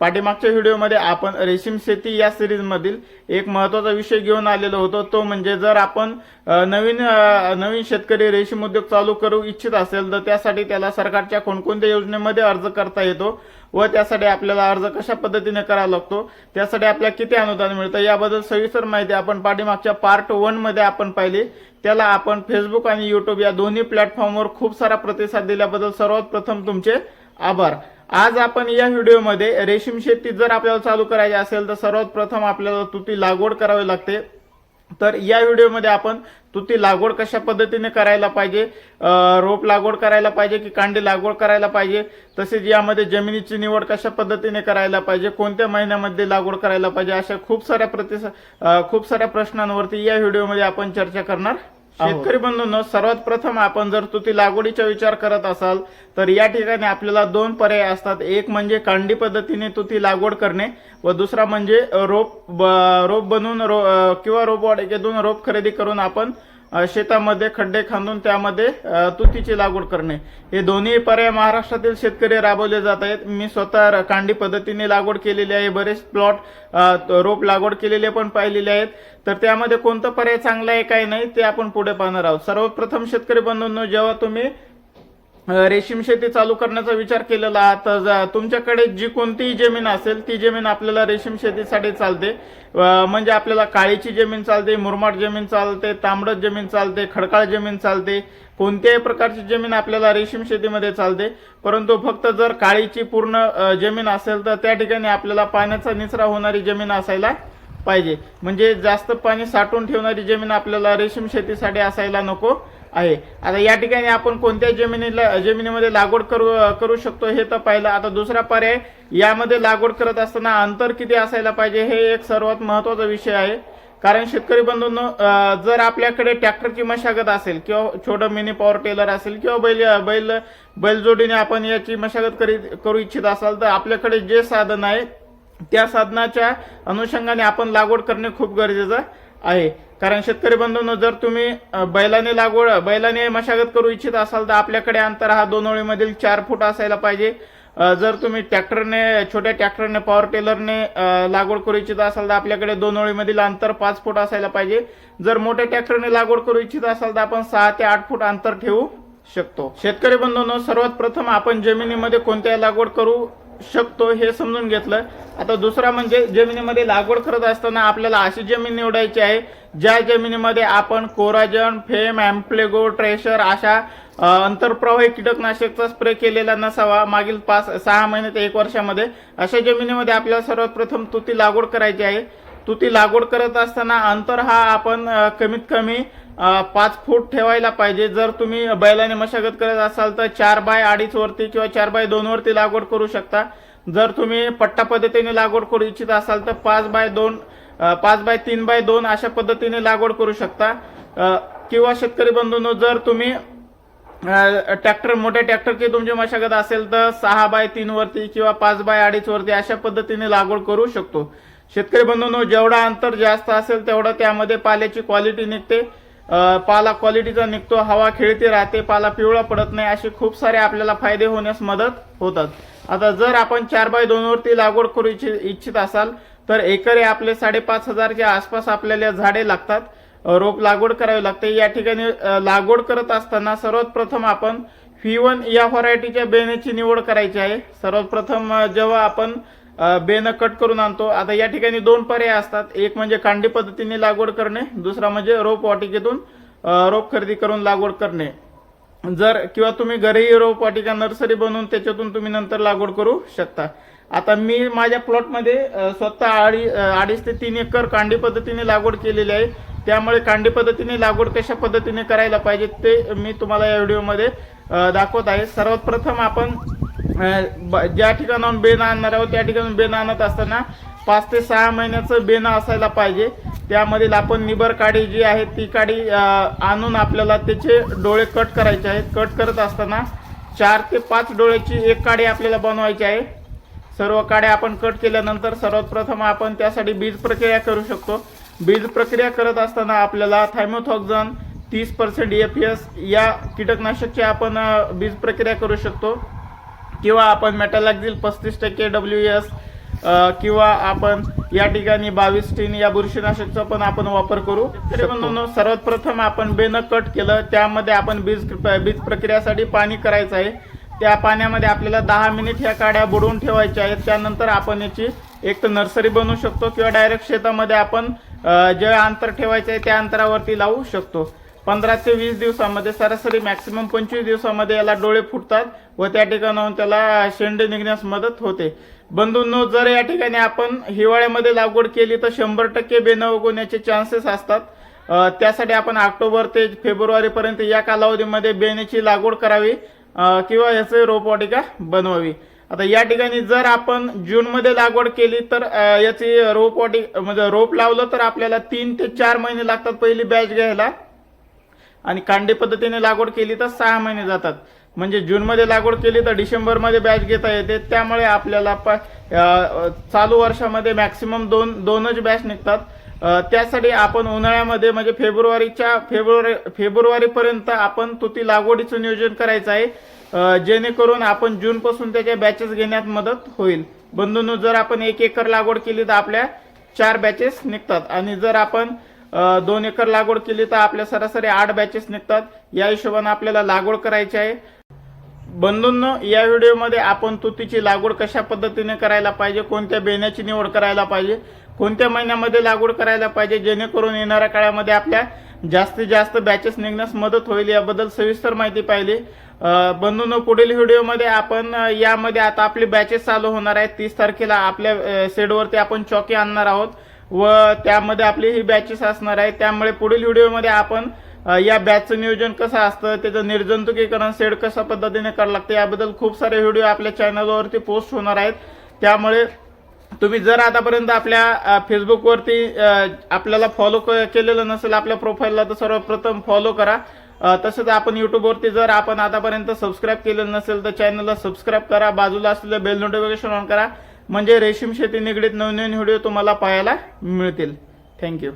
पाठीमागच्या व्हिडिओमध्ये आपण रेशीम शेती या सिरीजमधील एक महत्त्वाचा विषय घेऊन आलेलो होतो. तो म्हणजे जर आपण नवीन नवीन शेतकरी रेशीम उद्योग चालू करू इच्छित असेल तर त्यासाठी त्याला सरकारच्या कोणकोणत्या योजनेमध्ये अर्ज करता येतो व त्यासाठी आपल्याला अर्ज कशा पद्धतीने करावा लागतो त्यासाठी आपल्याला किती अनुदान मिळतं याबद्दल सविस्तर माहिती आपण पाठीमागच्या पार्ट वनमध्ये आपण पाहिली. त्याला आपण फेसबुक आणि युट्यूब या दोन्ही प्लॅटफॉर्मवर खूप सारा प्रतिसाद दिल्याबद्दल सर्वात प्रथम तुमचे आभार. आज आपण या व्हिडिओमध्ये रेशीम शेती जर आपल्याला चालू करायची असेल तर सर्वात प्रथम आपल्याला तुती लागवड करावी लागते. तर या व्हिडिओमध्ये आपण तुती लागवड कशा पद्धतीने करायला पाहिजे रोप लागवड करायला पाहिजे की कांडी लागवड करायला पाहिजे तसेच यामध्ये जमिनीची निवड कशा पद्धतीने करायला पाहिजे कोणत्या महिन्यामध्ये लागवड करायला पाहिजे अशा खूप साऱ्या प्रतिसा खूप साऱ्या प्रश्नांवरती या व्हिडिओमध्ये आपण चर्चा करणार. शेतकरी बंधूंनो सर्वात प्रथम आपण जर तुती लागवडीचा विचार करत असाल तर या ठिकाणी आपल्याला दोन पर्याय असतात. एक म्हणजे कांडी पद्धतीने तुती लागवड करणे व दुसरा म्हणजे रोप रोप बनवून रो किंवा रोप दोन रोप खरेदी करून आपण शेतामध्ये खड्डे खांदून त्यामध्ये तुतीची लागवड करणे. हे दोन्ही पर्याय महाराष्ट्रातील शेतकरी राबवले जात आहेत. मी स्वतः कांडी पद्धतीने लागवड केलेली आहे. बरेच प्लॉट रोप लागवड केलेले पण पाहिलेले आहेत. तर त्यामध्ये कोणतं पर्याय चांगला आहे काय नाही ते आपण पुढे पाहणार आहोत. सर्वप्रथम शेतकरी बंधूंनो जेव्हा तुम्ही रेशीम शेती चालू करण्याचा विचार केलेला तर तुमच्याकडे जी कोणतीही जमीन असेल ती जमीन आपल्याला रेशीम शेतीसाठी चालते. म्हणजे आपल्याला काळीची जमीन चालते मुरमाड जमीन चालते तांबडत जमीन चालते खडकाळ जमीन चालते. कोणत्याही प्रकारची जमीन आपल्याला रेशीम शेतीमध्ये चालते. परंतु फक्त जर काळीची पूर्ण जमीन असेल तर त्या ठिकाणी आपल्याला पाण्याचा निचरा होणारी जमीन असायला पाहिजे. म्हणजे जास्त पाणी साठवून ठेवणारी जमीन आपल्याला रेशीम शेतीसाठी असायला नको. आहे. आता या ठिकाणी आपण कोणत्या जमिनीला जमिनीमध्ये लागवड करू करू शकतो हे तर पाहिलं. आता दुसरा पर्याय यामध्ये लागवड करत असताना अंतर किती असायला पाहिजे हे एक सर्वात महत्त्वाचा विषय आहे. कारण शेतकरी बंधूंनो जर आपल्याकडे ट्रॅक्टरची मशागत असेल किंवा छोटं मिनी पॉवर टेलर असेल किंवा बैल बैल बैलजोडीने आपण याची मशागत करी करू इच्छित असाल तर आपल्याकडे जे साधन आहे त्या साधनाच्या अनुषंगाने आपण लागवड करणे खूप गरजेचं आहे. कारण शेतकरी बंधूंनो जर तुम्ही बैलाने लागवड बैलाने मशागत करू इच्छित असाल तर आपल्याकडे अंतर हा दोन ओळीमधील चार फूट असायला पाहिजे. जर तुम्ही ट्रॅक्टरने छोट्या ट्रॅक्टरने पॉवर टेलरने लागवड करू इच्छित असाल तर आपल्याकडे दोन ओळीमधील अंतर पाच फूट असायला पाहिजे. जर मोठ्या ट्रॅक्टरने लागवड करू इच्छित असाल तर आपण सहा ते आठ फूट अंतर ठेवू शकतो. शेतकरी बंधूंनो सर्वात प्रथम आपण जमिनीमध्ये कोणत्या लागवड करू शकतो हे समजून घेतलं. आता दुसरा म्हणजे जमिनीमध्ये लागवड करत असताना आपल्याला अशी जमीन निवडायची आहे ज्या जमिनीमध्ये आपण कोराजन फेम ॲम्प्लेगो ट्रेशर अशा अंतरप्रवाही आंतरप्रवाही कीटकनाशकचा स्प्रे केलेला नसावा. मागील पाच सहा महिने ते एक वर्षामध्ये अशा जमिनीमध्ये आपल्याला सर्वात प्रथम तुती लागवड करायची आहे. तुती लागवड करत असताना अंतर हा आपण कमीत कमी पाच फूट ठेवायला पाहिजे. जर तुम्ही बैलाने मशागत करत असाल तर चार बाय अडीच वरती किंवा चार बाय दोन वरती लागवड करू शकता. जर तुम्ही पट्टा पद्धतीने लागवड करू इच्छित असाल तर पाच बाय दोन पाच बाय तीन बाय दोन अशा पद्धतीने लागवड करू शकता. किंवा शेतकरी बंधूंनो जर तुम्ही ट्रॅक्टर मोठ्या ट्रॅक्टरची तुमची मशागत असेल तर सहा बाय तीन वरती किंवा पाच बाय अडीच वरती अशा पद्धतीने लागवड करू शकतो. शेतकरी बंधूंनो जेवढा अंतर जास्त असेल तेवढं त्यामध्ये पाल्याची क्वालिटी निघते. पाला क्वालिटीचा निघतो हवा खेळती राहते पाला पिवळा पडत नाही असे खूप सारे आपल्याला फायदे होण्यास मदत होतात. आता जर आपण चार बाय दोन वरती लागवड करू इच्छि- इच्छित असाल तर एकरी आपले साडेपाच हजारच्या आसपास आपल्याला झाडे लागतात. रोप लागवड करावी लागते. या ठिकाणी लागवड करत असताना सर्वात प्रथम आपण फी वन या व्हरायटीच्या बेण्याची निवड करायची आहे. सर्वात प्रथम जेव्हा आपण अ, बेनं कट करून आणतो आता या ठिकाणी दोन पर्याय असतात. एक म्हणजे कांडी पद्धतीने लागवड करणे दुसरा म्हणजे रोप वाटिकेतून रोप खरेदी करून लागवड करणे. जर किंवा तुम्ही घरी रोपवाटिका नर्सरी बनवून त्याच्यातून तुम्ही नंतर लागवड करू शकता. आता मी माझ्या प्लॉटमध्ये स्वतः अडी अडीच ते तीन एकर कांडी पद्धतीने लागवड केलेली आहे. त्यामुळे कांडी पद्धतीने लागवड कशा पद्धतीने करायला पाहिजे ते मी तुम्हाला या व्हिडिओमध्ये दाखवत आहे. सर्वात प्रथम आपण ब- ज्या ठिकाणाहून बेन आणणार आहोत त्या ठिकाणी बेन आणत असताना पाच ते सहा महिन्याचं बेन असायला पाहिजे. त्यामधील आपण निबर काडी जी आहे ती काडी आणून आपल्याला त्याचे डोळे कट करायचे आहेत. कट करत असताना चार ते पाच डोळ्याची एक काडी आपल्याला बनवायची आहे. सर्व काड्या आपण कट केल्यानंतर सर्वात प्रथम आपण त्यासाठी बीज प्रक्रिया करू शकतो. बीज प्रक्रिया करत असताना आपल्याला थायमोथॉक्झन तीस पर्सेंट एफ एस या कीटकनाशकची आपण बीज प्रक्रिया करू शकतो. किंवा आपण मेटॅलॅक्झिल पस्तीस टक्के डब्ल्यू एस किंवा आपण या ठिकाणी बावीस टीन या बुरशीनाशकचा पण आपण वापर करू. सर्वात प्रथम आपण बेनं कट केलं त्यामध्ये आपण बीज बीज प्रक्रियासाठी पाणी करायचं आहे. त्या पाण्यामध्ये आपल्याला दहा मिनिट ह्या काड्या बुडवून ठेवायच्या आहेत. त्यानंतर आपण याची एक तर नर्सरी बनवू शकतो किंवा डायरेक्ट शेतामध्ये आपण जे अंतर ठेवायचं आहे त्या अंतरावरती लावू शकतो. पंधरा ते वीस दिवसामध्ये सरासरी मॅक्सिमम पंचवीस दिवसामध्ये याला डोळे फुटतात व त्या ठिकाणाहून त्याला शेंडे निघण्यास मदत होते. बंधूंनो जर या ठिकाणी आपण हिवाळ्यामध्ये लागवड केली तर शंभर टक्के बेनं उगवण्याचे चान्सेस असतात. त्यासाठी आपण ऑक्टोबर ते फेब्रुवारीपर्यंत या कालावधीमध्ये बेण्याची लागवड करावी किंवा याचे रोपवाटिका बनवावी. आता या ठिकाणी जर आपण जूनमध्ये लागवड केली तर याची रोपवाटिका म्हणजे रोप लावलं तर आपल्याला तीन ते चार महिने लागतात पहिली बॅच घ्यायला. आणि कांडी पद्धतीने लागवड केली तर सहा महिने जातात. म्हणजे जूनमध्ये लागवड केली तर डिसेंबरमध्ये बॅच घेता येते. त्यामुळे आपल्याला प- चालू वर्षामध्ये मॅक्सिमम दोन दोनच बॅच निघतात. त्यासाठी आपण उन्हाळ्यामध्ये म्हणजे फेब्रुवारीच्या फेब्रुवारी फेब्रुवारीपर्यंत आपण तुती लागवडीचं नियोजन करायचं आहे. जेणेकरून आपण जूनपासून त्याच्या बॅचेस घेण्यात मदत होईल. बंधूंनो जर आपण एक एकर लागवड केली तर आपल्या चार बॅचेस निघतात. आणि जर आपण दोन एकर लागवड केली तर आपल्या सरासरी आठ बॅचेस निघतात. या हिशोबाने आपल्याला लागवड करायची आहे. बंधूंनो या व्हिडिओमध्ये आपण तुतीची लागवड कशा पद्धतीने करायला पाहिजे कोणत्या बेण्याची निवड करायला पाहिजे कोणत्या महिन्यामध्ये लागवड करायला पाहिजे जेणेकरून येणाऱ्या काळामध्ये आपल्या जास्तीत जास्त बॅचेस निघण्यास मदत होईल याबद्दल सविस्तर माहिती पाहिली. बंधूंनो पुढील व्हिडिओमध्ये आपण यामध्ये आता आपली बॅचेस चालू होणार आहेत. तीस तारखेला आपल्या सेडवरती शेडवरती आपण चौकी आणणार आहोत. व त्यामध्ये आपली ही बॅचेस असणार आहे त्यामुळे पुढील व्हिडिओमध्ये आपण या बॅचचं नियोजन कसं असतं त्याचं निर्जंतुकीकरण सेड कशा पद्धतीने करावं लागतं याबद्दल खूप सारे व्हिडिओ आपल्या चॅनलवरती पोस्ट होणार आहेत. त्यामुळे तुम्ही जर आतापर्यंत आपल्या फेसबुकवरती आपल्याला फॉलो केलेलं नसेल आपल्या प्रोफाईलला तर सर्वप्रथम फॉलो करा. तसंच आपण युट्यूबवरती जर आपण आतापर्यंत सबस्क्राईब केलेलं नसेल तर चॅनलला सबस्क्राईब करा. बाजूला असलेलं बेल नोटिफिकेशन ऑन करा. म्हणजे रेशीम शेती निगडीत नवनवीन व्हिडिओ तुम्हाला पाहायला मिळतील. थँक्यू